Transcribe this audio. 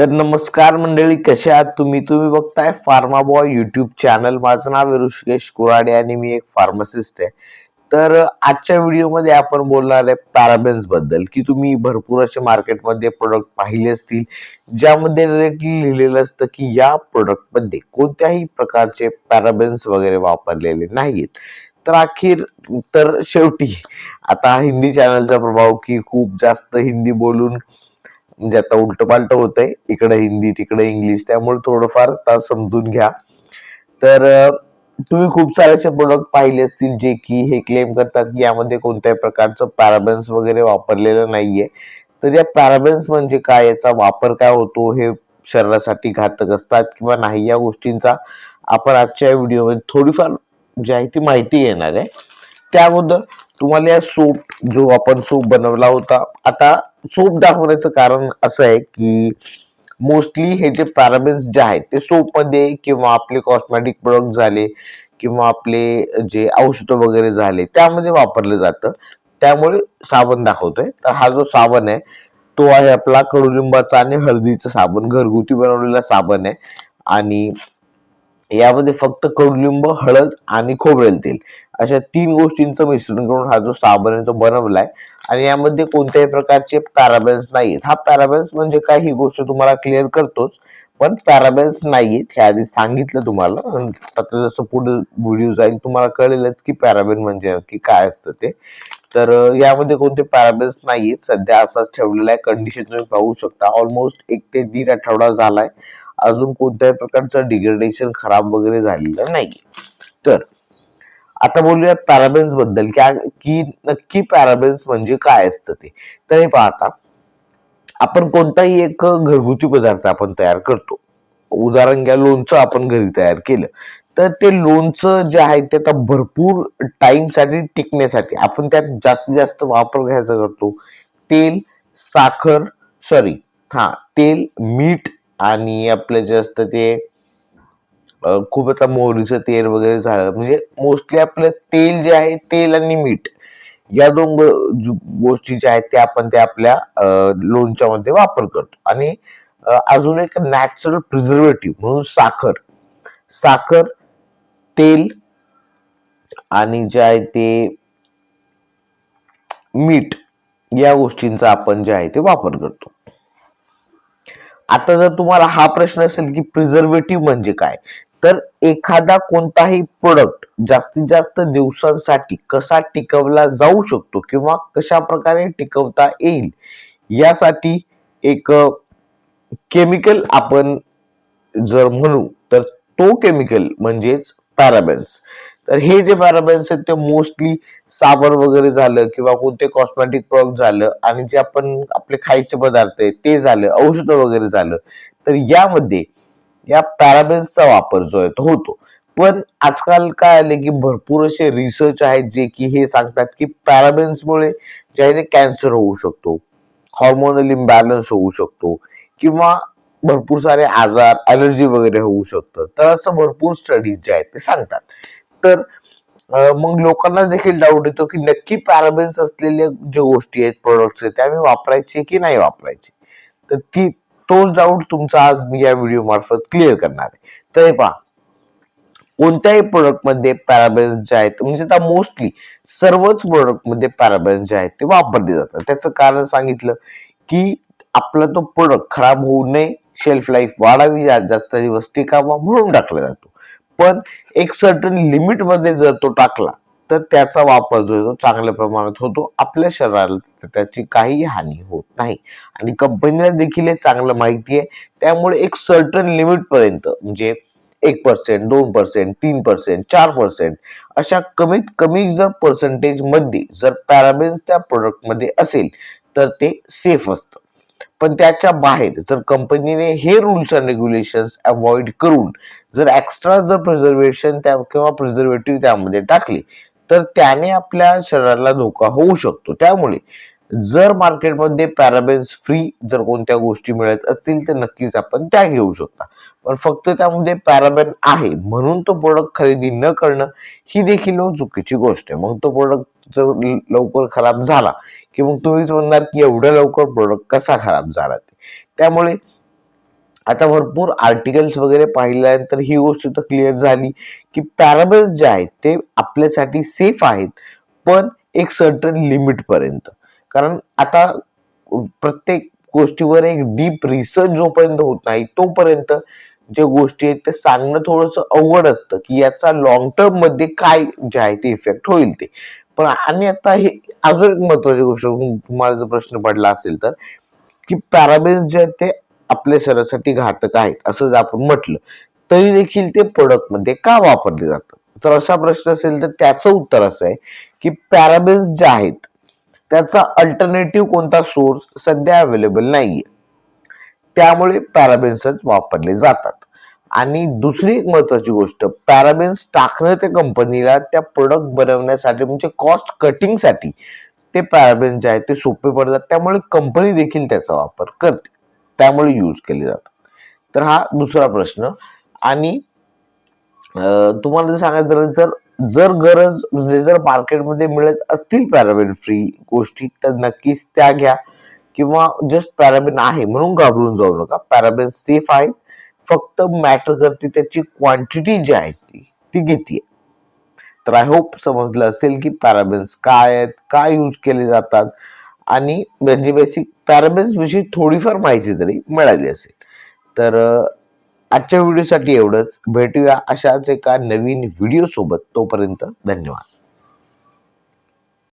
तर नमस्कार मंडळी कशा आहात तुम्ही? तुम्ही बघताय फार्मा बॉय युट्यूब चॅनल माझं नाव आहे ऋषिकेश कुराडे आणि मी एक फार्मासिस्ट आहे. तर आजच्या व्हिडिओमध्ये आपण बोलणार आहे पॅराबेन्सबद्दल की तुम्ही भरपूर असे मार्केटमध्ये प्रोडक्ट पाहिले असतील ज्यामध्ये डायरेक्टली लिहिलेलं असतं की या प्रोडक्टमध्ये कोणत्याही प्रकारचे पॅराबेन्स वगैरे वापरलेले नाहीत तर अखेर तर शेवटी आता हिंदी चॅनलचा प्रभाव की खूप जास्त हिंदी बोलून म्हणजे आता उलट पालट होतंय. इकडे हिंदी तिकडे इंग्लिश त्यामुळे थोडंफार तास समजून घ्या. तर तुम्ही खूप सारे असे प्रोडक्ट पाहिले असतील जे की हे क्लेम करतात की यामध्ये कोणत्याही प्रकारचं पॅराबेन्स वगैरे वापरलेलं नाहीये. तर या पॅराबेन्स म्हणजे काय? याचा वापर काय होतो? हे शरीरासाठी घातक असतात किंवा नाही? या गोष्टींचा आपण आजच्या व्हिडिओमध्ये थोडीफार जी आहे ती माहिती येणार आहे. त्या अगोदर तुम्हाला या सूप जो आपण सूप बनवला होता आता सोप दाखवण्याचं कारण असं आहे की मोस्टली हे जे पॅराबेन्स जे आहेत ते सोपमध्ये किंवा आपले कॉस्मेटिक प्रोडक्ट झाले किंवा आपले जे औषधं वगैरे झाले त्यामध्ये वापरलं जातं. त्यामुळे साबण दाखवतोय. तर हा जो साबण आहे तो आहे आपला कडुलिंबाचा आणि हळदीचा साबण. घरगुती बनवलेला साबण आहे. आणि यामध्ये फक्त कडुलिंब हळद आणि खोबरेल तेल अशा तीन गोष्टींचं मिश्रण करून हा जो साबण आहे तो बनवलाय. आणि यामध्ये कोणत्याही प्रकारचे पॅराबेन्स नाहीत हा पॅराबेन्स म्हणजे काय ही गोष्ट तुम्हाला क्लिअर करतोच. पण पॅराबेन्स नाहीयेत हे आधी सांगितलं तुम्हाला. आता जसं पुढे व्हिडिओ जाईल तुम्हाला कळेलच की पॅराबेन म्हणजे नक्की काय असतं ते. तर यामध्ये कोणते पॅराबेन्स नाहीयेत. सध्या असाच ठेवलेला आहे. कंडिशन तुम्ही पाहू शकता. ऑलमोस्ट एक ते दीड आठवडा झालाय. अजून कोणत्याही प्रकारचं डिग्रेडेशन खराब वगैरे झालेलं नाही तर आता बोलूया पॅराबेन्सबद्दल. की की नक्की पॅराबेन्स म्हणजे काय असतं ते. तर हे पाहता आपण कोणताही एक घरगुती पदार्थ आपण तयार करतो. उदाहरण घ्या लोणचं आपण घरी तयार केलं. तर ते लोणचं जे आहे ते आता भरपूर टाईमसाठी टिकण्यासाठी आपण त्यात जास्तीत जास्त वापर घ्यायचा करतो. तेल साखर सॉरी हा तेल मीठ आणि आपलं जे असतं ते खूप आता मोहरीचं तेल वगैरे झालं. म्हणजे मोस्टली आपलं तेल जे आहे तेल आणि मीठ या दोन गोष्टी ज्या आहेत त्या आपण त्या आपल्या लोणच्यामध्ये वापर करतो. आणि अजून एक नॅचरल प्रिझर्वेटिव्ह म्हणून साखर. साखर तेल आणि जे आहे ते मीठ या गोष्टींचा आपण जे आहे ते वापर करतो. आता जर तुम्हाला हा प्रश्न असेल की प्रिझर्वेटिव्ह म्हणजे काय? तर एखादा कोणताही प्रोडक्ट जास्तीत जास्त दिवसांसाठी कसा टिकवला जाऊ शकतो किंवा कशा प्रकारे टिकवता येईल यासाठी एक केमिकल आपण जर म्हणू तर तो केमिकल म्हणजेच पॅराबेन्स तर हे जे पॅराबेन्स आहेत ते मोस्टली साबण वगैरे झालं किंवा कोणते कॉस्मेटिक प्रॉडक्ट झालं आणि जे आपण आपले खायचे पदार्थ आहेत ते झालं औषधं वगैरे झालं तर यामध्ये या पॅराबेन्सचा वापर जो आहे तो होतो. पण आजकाल काय आले की भरपूर असे रिसर्च आहेत जे की हे सांगतात की पॅराबेन्समुळे जे आहे ते कॅन्सर होऊ शकतो हॉर्मोनल इम्बॅलन्स होऊ शकतो किंवा भरपूर सारे आजार अलर्जी वगैरे होऊ शकतं. तर असं भरपूर स्टडीज जे आहेत ते सांगतात. तर मग लोकांना देखील डाऊट येतो की नक्की पॅराबेन्स असलेल्या ज्या गोष्टी आहेत प्रोडक्ट्स आहेत त्या मी वापरायचे की नाही वापरायचे? तर ती तोच डाऊट तुमचा आज मी या व्हिडिओ मार्फत क्लिअर करणार आहे. तर हे पहा. कोणत्याही प्रोडक्टमध्ये पॅराबेन्स जे आहेत म्हणजे आता मोस्टली सर्वच प्रोडक्टमध्ये पॅराबेन्स जे आहेत ते वापरले जातात. त्याचं कारण सांगितलं की आपला तो प्रोडक्ट खराब होऊ नये शेल्फ लाईफ वाढावी जास्त दिवस टिकावा म्हणून टाकला जातो. पण एक सर्टन लिमिटमध्ये जर तो टाकला तर त्याचा वापर जो तो चांगल्या प्रमाणात होतो. आपल्या शरीराला त्याची काही हानी होत नाही. आणि कंपनीला देखील हे चांगलं माहिती आहे. त्यामुळे एक सर्टन लिमिटपर्यंत म्हणजे एक पर्सेंट दोन पर्सेंट तीन पर्सेंट चार पर्सेंट अशा कमीत कमी जर पर्सेंटेजमध्ये जर पॅराबेन्स त्या प्रोडक्टमध्ये असेल तर ते सेफ असतं. पण त्याच्या बाहेर जर कंपनीने हे रुल्स अँड रेग्युलेशन अवॉइड करून जर एक्स्ट्रा जर प्रिझर्वेशन त्या किंवा प्रिझर्वेटिव्ह त्यामध्ये टाकले तर त्याने आपल्या शरीराला धोका होऊ शकतो. त्यामुळे जर मार्केटमध्ये पॅराबेन्स फ्री जर कोणत्या गोष्टी मिळत असतील तर नक्कीच आपण त्या घेऊ शकता. पण फक्त त्यामध्ये पॅराबेन आहे म्हणून तो प्रोडक्ट खरेदी न करणं ही देखील चुकीची गोष्ट आहे. मग तो प्रोडक्ट जर ल- लवकर खराब झाला की मग तुम्हीच म्हणणार की एवढ्या लवकर प्रोडक्ट कसा खराब झाला ते. त्यामुळे आता भरपूर आर्टिकल्स वगैरे पाहिल्यानंतर ही गोष्ट तर क्लिअर झाली की पॅराबल्स जे आहेत ते आपल्यासाठी सेफ आहेत पण एक सर्टन लिमिटपर्यंत कारण आता प्रत्येक गोष्टीवर एक डीप रिसर्च जोपर्यंत होत नाही तोपर्यंत ज्या गोष्टी आहेत ते सांगणं थोडंसं अवघड असतं की याचा लॉंग टर्ममध्ये काय जे आहे ते इफेक्ट होईल ते. पण आणि आता हे अजून एक महत्वाची गोष्ट तुम्हाला जर प्रश्न पडला असेल तर की पॅराबेन्स जे आहेत ते आपल्या शरीरासाठी घातक आहेत असं जर आपण म्हटलं तरी देखील ते प्रोडक्टमध्ये का वापरले जातात? तर असा प्रश्न असेल तर त्याचं उत्तर असं आहे की पॅराबेन्स जे आहेत त्याचा अल्टरनेटिव्ह कोणता सोर्स सध्या अवेलेबल नाहीये. त्यामुळे पॅराबेन्सच वापरले जातात. आणि दुसरी एक महत्वाची गोष्ट पॅराबेन्स टाकणं त्या कंपनीला त्या प्रोडक्ट बनवण्यासाठी म्हणजे कॉस्ट कटिंगसाठी ते पॅराबेन्स जे आहेत ते सोपे पडतात. त्यामुळे कंपनी देखील त्याचा वापर करते. त्यामुळे यूज केले जातात. तर हा दुसरा प्रश्न. आणि तुम्हाला जर सांगायचं जर तर जर गरज म्हणजे जर मार्केटमध्ये मिळत असतील पॅराबेन फ्री गोष्टी तर नक्कीच त्या घ्या. किंवा जस्ट पॅराबेन आहे म्हणून घाबरून जाऊ नका. पॅराबेन सेफ आहे. फक्त मॅटर करते त्याची क्वांटिटी जी आहे ती ती किती आहे. तर आय होप समजलं असेल की पॅराबेन्स काय आहेत काय यूज केले जातात आणि म्हणजे बेसिक पॅराबेन्स विषयी थोडीफार माहिती तरी मिळाली असेल. तर आजच्या व्हिडिओसाठी एवढंच. भेटूया अशाच एका नवीन व्हिडिओसोबत तोपर्यंत धन्यवाद.